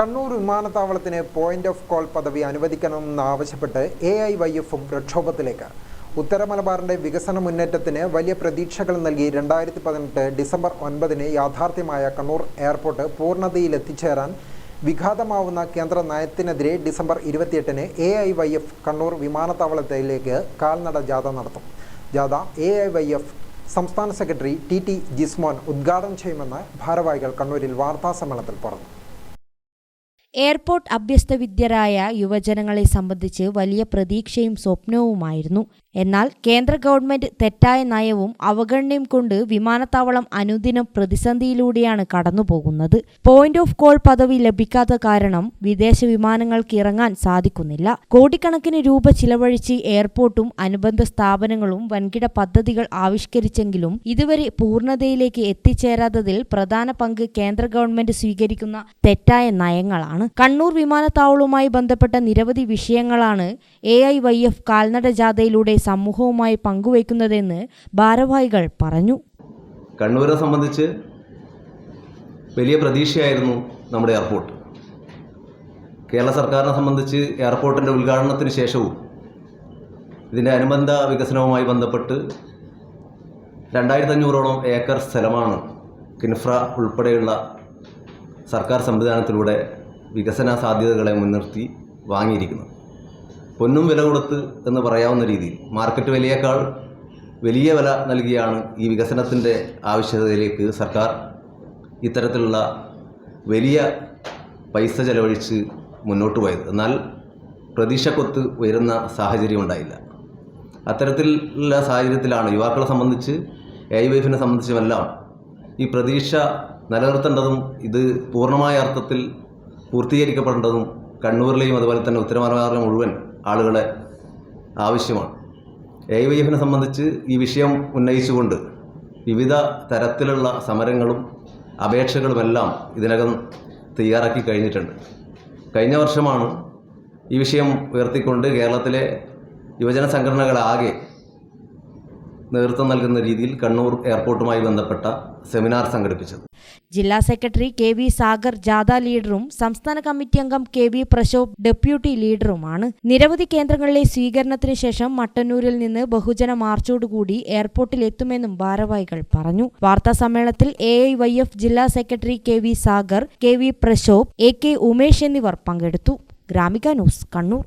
കണ്ണൂർ വിമാനത്താവളത്തിന് point of call പദവി അനുവദിക്കണമെന്നാവശ്യപ്പെട്ട് A I Y എഫും പ്രക്ഷോഭത്തിലേക്ക്. ഉത്തര മലബാറിന്റെ വികസന മുന്നേറ്റത്തിന് വലിയ പ്രതീക്ഷകൾ നൽകി രണ്ടായിരത്തി പതിനെട്ട് ഡിസംബർ ഒൻപതിന് യാഥാർത്ഥ്യമായ കണ്ണൂർ എയർപോർട്ട് പൂർണതയിലെത്തിച്ചേരാൻ വിഘാതമാവുന്ന കേന്ദ്ര നയത്തിനെതിരെ ഡിസംബർ ഇരുപത്തിയെട്ടിന് A I Y F Kannur വിമാനത്താവളത്തിലേക്ക് കാൽനട ജാഥ നടത്തും. ജാഥ എ ഐ വൈ എഫ് സംസ്ഥാന സെക്രട്ടറി ടി ടി ജിസ്മോൻ ഉദ്ഘാടനം ചെയ്യുമെന്ന് ഭാരവാഹികൾ കണ്ണൂരിൽ വാർത്താസമ്മേളനത്തിൽ പറഞ്ഞു. എയർപോർട്ട് അഭ്യസ്തവിദ്യരായ യുവജനങ്ങളെ സംബന്ധിച്ച് വലിയ പ്രതീക്ഷയും സ്വപ്നവുമായിരുന്നു. എന്നാൽ കേന്ദ്ര ഗവൺമെന്റ് തെറ്റായ നയവും അവഗണനയും കൊണ്ട് വിമാനത്താവളം അനുദിനം പ്രതിസന്ധിയിലൂടെയാണ് കടന്നുപോകുന്നത്. പോയിന്റ് ഓഫ് കോൾ പദവി ലഭിക്കാത്ത കാരണം വിദേശ വിമാനങ്ങൾക്ക് ഇറങ്ങാൻ സാധിക്കുന്നില്ല. കോടിക്കണക്കിന് രൂപ ചിലവഴിച്ച് എയർപോർട്ടും അനുബന്ധ സ്ഥാപനങ്ങളും വൻകിട പദ്ധതികൾ ആവിഷ്കരിച്ചെങ്കിലും ഇതുവരെ പൂർണതയിലേക്ക് എത്തിച്ചേരാത്തതിൽ പ്രധാന പങ്ക് കേന്ദ്ര ഗവൺമെന്റ് സ്വീകരിക്കുന്ന തെറ്റായ നയങ്ങളാണ്. കണ്ണൂർ വിമാനത്താവളവുമായി ബന്ധപ്പെട്ട നിരവധി വിഷയങ്ങളാണ് എ ഐ വൈ എഫ് കാൽനട ജാഥയിലൂടെ സമൂഹവുമായി പങ്കുവയ്ക്കുന്നതെന്ന് ഭാരവാഹികൾ പറഞ്ഞു. കണ്ണൂരെ സംബന്ധിച്ച് വലിയ പ്രതീക്ഷയായിരുന്നു നമ്മുടെ എയർപോർട്ട്. കേരള സർക്കാരിനെ സംബന്ധിച്ച് എയർപോർട്ടിന്റെ ഉദ്ഘാടനത്തിന് ശേഷവും ഇതിന്റെ അനുബന്ധ വികസനവുമായി ബന്ധപ്പെട്ട് രണ്ടായിരത്തി അഞ്ഞൂറോളം ഏക്കർ സ്ഥലമാണ് കിൻഫ്ര ഉൾപ്പെടെയുള്ള സർക്കാർ സംവിധാനത്തിലൂടെ വികസന സാധ്യതകളെ മുൻനിർത്തി വാങ്ങിയിരിക്കുന്നത്. പൊന്നും വില കൊടുത്ത് എന്ന് പറയാവുന്ന രീതിയിൽ മാർക്കറ്റ് വിലയേക്കാൾ വലിയ വില നൽകിയാണ് ഈ വികസനത്തിന്റെ ആവശ്യകതയിലേക്ക് സർക്കാർ ഇത്തരത്തിലുള്ള വലിയ പൈസ ചെലവഴിച്ച് മുന്നോട്ട് പോയത്. എന്നാൽ പ്രതീക്ഷക്കൊത്ത് ഉയരുന്ന സാഹചര്യം ഉണ്ടായില്ല. അത്തരത്തിലുള്ള സാഹചര്യത്തിലാണ് യുവാക്കളെ സംബന്ധിച്ച് എ വൈഫിനെ സംബന്ധിച്ചുമെല്ലാം ഈ പ്രതീക്ഷ നിലനിർത്തേണ്ടതും ഇത് പൂർണമായ അർത്ഥത്തിൽ പൂർത്തീകരിക്കപ്പെടേണ്ടതും കണ്ണൂരിലെയും അതുപോലെ തന്നെ ഉത്തരമലബാറിലെ മുഴുവൻ ആളുകളെ ആവശ്യമാണ്. എ വൈ എഫിനെ സംബന്ധിച്ച് ഈ വിഷയം ഉന്നയിച്ചുകൊണ്ട് വിവിധ തരത്തിലുള്ള സമരങ്ങളും അപേക്ഷകളുമെല്ലാം ഇതിനകം തയ്യാറാക്കി കഴിഞ്ഞിട്ടുണ്ട്. കഴിഞ്ഞ വർഷമാണ് ഈ വിഷയം ഉയർത്തിക്കൊണ്ട് കേരളത്തിലെ യുവജന സംഘടനകളാകെ നേതൃത്വം നൽകുന്ന രീതിയിൽ കണ്ണൂർ എയർപോർട്ടുമായി ബന്ധപ്പെട്ട സെമിനാർ സംഘടിപ്പിച്ചത്. ജില്ലാ സെക്രട്ടറി കെ വി സാഗർ ജാഥ ലീഡറും സംസ്ഥാന കമ്മിറ്റി അംഗം കെ വി പ്രശോഭ് ഡെപ്യൂട്ടി ലീഡറുമാണ്. നിരവധി കേന്ദ്രങ്ങളിലെ സ്വീകരണത്തിന് ശേഷം മട്ടന്നൂരിൽ നിന്ന് ബഹുജന മാർച്ചോടുകൂടി എയർപോർട്ടിൽ എത്തുമെന്നും ഭാരവാഹികൾ പറഞ്ഞു. വാർത്താ സമ്മേളനത്തിൽ എ ഐ വൈ എഫ് ജില്ലാ secretary K V Sagar K V Prashobh A K Umesh എന്നിവർ പങ്കെടുത്തു. ഗ്രാമിക ന്യൂസ് കണ്ണൂർ.